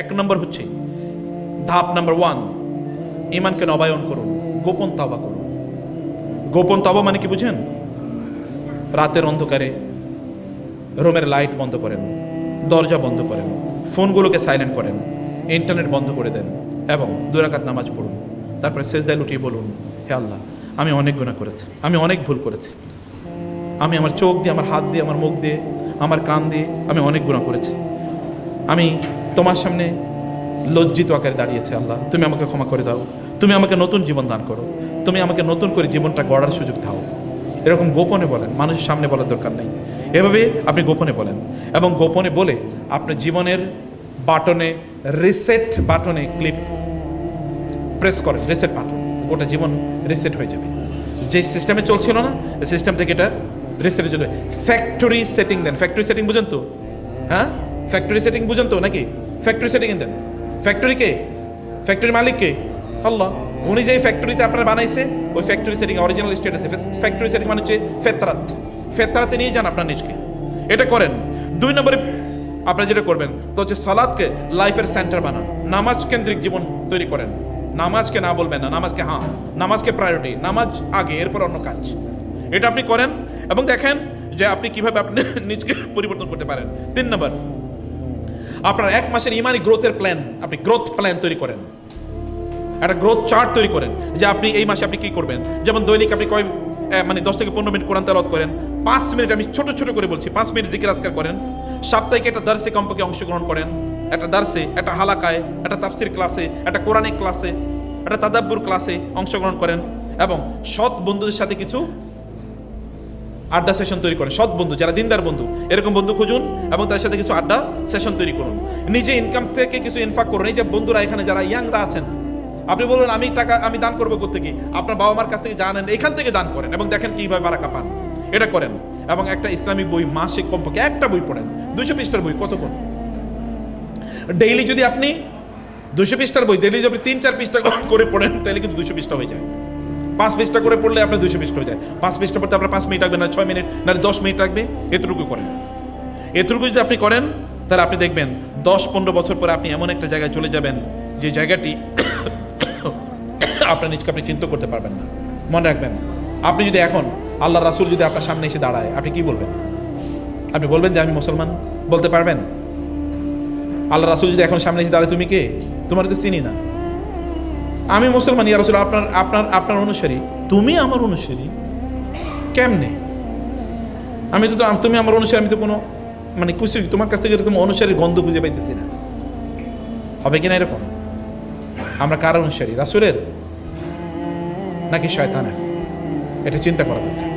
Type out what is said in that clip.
এক নম্বর হচ্ছে, ধাপ নাম্বার ওয়ান ইমানকে নবায়ন করুন, গোপন তাবা করুন। গোপন তাবা মানে কি বুঝেন? রাতের অন্ধকারে রুমের লাইট বন্ধ করেন, দরজা বন্ধ করেন, ফোনগুলোকে সাইলেন্ট করেন ইন্টারনেট বন্ধ করে দেন এবং দুরাকাত নামাজ পড়ুন, তারপরে শেষদায় লুটিয়ে বলুন, হে আল্লাহ, আমি অনেক গুণা করেছি, আমি অনেক ভুল করেছি। আমি আমার চোখ দিয়ে, আমার হাত দিয়ে, আমার মুখ দিয়ে, আমার কান দিয়ে আমি অনেক গুণা করেছি। আমি তোমার সামনে লজ্জিত আকারে দাঁড়িয়েছে আল্লাহ। তুমি আমাকে ক্ষমা করে দাও। তুমি আমাকে নতুন জীবন দান করো। তুমি আমাকে নতুন করে জীবনটা গড়ার সুযোগ দাও। এরকম গোপনে বলেন, মানুষের সামনে বলার দরকার নেই। এভাবে আপনি গোপনে বলেন এবং গোপনে বলে আপনার জীবনের বাটনে রিসেট বাটনে ক্লিপ প্রেস করেন রিসেট বাটন গোটা জীবন রিসেট হয়ে যাবে। যে সিস্টেমে চলছিল না সিস্টেম থেকে এটা রিসেটে চলবে ফ্যাক্টরি সেটিং দেন। ফ্যাক্টরি সেটিং বুঝেন তো? হ্যাঁ? ফ্যাক্টরি সেটিং বুঝেন তো নাকি? ফ্যাক্টরি সেটিং দেন। ফ্যাক্টরি কে? ফ্যাক্টরি মালিক কে? আল্লাহ। উনি যেই ফ্যাক্টরিতে আপনার বানাইছে, ওই ফ্যাক্টরি সেটিং অরিজিনাল স্টেট আছে। ফ্যাক্টরি সেটিং মানে হচ্ছে ফেতরাত। ফেতরাতে নিয়ে যান আপনার নিজকে। এটা করেন। দুই নম্বরে আপনারা যেটা করবেন, তো হচ্ছে সালাদকে লাইফের সেন্টার বানান। নামাজ কেন্দ্রিক জীবন তৈরি করেন। নামাজকে না বলবেন না, নামাজকে হ্যাঁ নামাজকে প্রায়োরিটি নামাজ আগে, এরপর অন্য কাজ। এটা আপনি করেন এবং দেখেন যে আপনি কীভাবে আপনি নিজকে পরিবর্তন করতে পারেন। তিন নম্বর আপনার এক মাসের ইমানি গ্রোথের প্ল্যান আপনি গ্রোথ প্ল্যান তৈরি করেন। একটা গ্রোথ চার্ট তৈরি করেন যে আপনি এই মাসে আপনি কি করবেন। যেমন দৈনিক আপনি কয় মানে দশ থেকে পনেরো মিনিট কোরআন তেলাওয়াত করেন। পাঁচ মিনিট আমি ছোট ছোট করে বলছি, পাঁচ মিনিট জিকির আজকার করেন। সাপ্তাহিক একটা দার্সে কমপক্ষে অংশগ্রহণ করেন। একটা দার্সে, একটা হালাকায়, একটা তাফসির ক্লাসে, একটা কোরআনিক ক্লাসে, একটা তাদাব্বুর ক্লাসে অংশগ্রহণ করেন। এবং সৎ বন্ধুদের সাথে কিছু আড্ডা সেশন তৈরি করেন। সৎ বন্ধু, যারা দিনদার বন্ধু, এরকম বন্ধু খুঁজুন এবং তাদের সাথে কিছু আড্ডা সেশন তৈরি করুন। নিজে ইনকাম থেকে কিছু ইনফাক করুন। এই যে বন্ধুরা এখানে, যারা ইয়াংরা আছেন, আপনি বলবেন আমি টাকা, আমি দান করব থেকে আপনার বাবা মার কাছ থেকে জানেন, এখান থেকে দান করেন এবং দেখেন কীভাবে বারাকা পান। এটা করেন এবং একটা ইসলামিক বই মাসিক কমপক্ষে একটা বই পড়েন। দুশো পৃষ্ঠার বই কতক্ষণ ডেইলি যদি আপনি দুশো পৃষ্ঠার বই ডেইলি যদি আপনি তিন, চার পৃষ্ঠা করে পড়েন, তাহলে কিন্তু দুশো পৃষ্ঠা হয়ে যায়। পাঁচ পৃষ্ঠা করে পড়লে আপনার দুশো পৃষ্ঠা হয়ে যায়। পাঁচ পৃষ্ঠা পড়তে আপনার পাঁচ মিনিট লাগবে, না ছয় মিনিট, না দশ মিনিট লাগবে, এতটুকু করেন। এতটুকু যদি আপনি করেন, তাহলে আপনি দেখবেন দশ পনেরো বছর পরে আপনি এমন একটা জায়গায় চলে যাবেন যে জায়গাটি আপনার নিজকে আপনি চিন্তা করতে পারবেন না। মনে রাখবেন, আপনি যদি এখন আল্লাহ রাসুল যদি আপনার সামনে এসে দাঁড়ায়, আপনি কি বলবেন? আপনি বলবেন যে আমি মুসলমান, বলতে পারবেন? আল্লাহ রাসুল যদি এখন সামনে এসে দাঁড়ায়, তুমি কে? তোমার তো চিনি না। আমি মুসলমান, ইয়া ছিল আপনার আপনার আপনার অনুসারী। তুমি আমার অনুসারী? কেমনে? আমি তো, তো- তুমি আমার অনুসারী, আমি তো কোনো মানে খুশি তোমার কাছ থেকে তুমি অনুসারী গন্ধ খুঁজে পাইতেছি না। হবে কি না এরকম? আমরা কার অনুসারী? রাসুরের নাকি শয়তানের? এটা চিন্তা করা দরকার।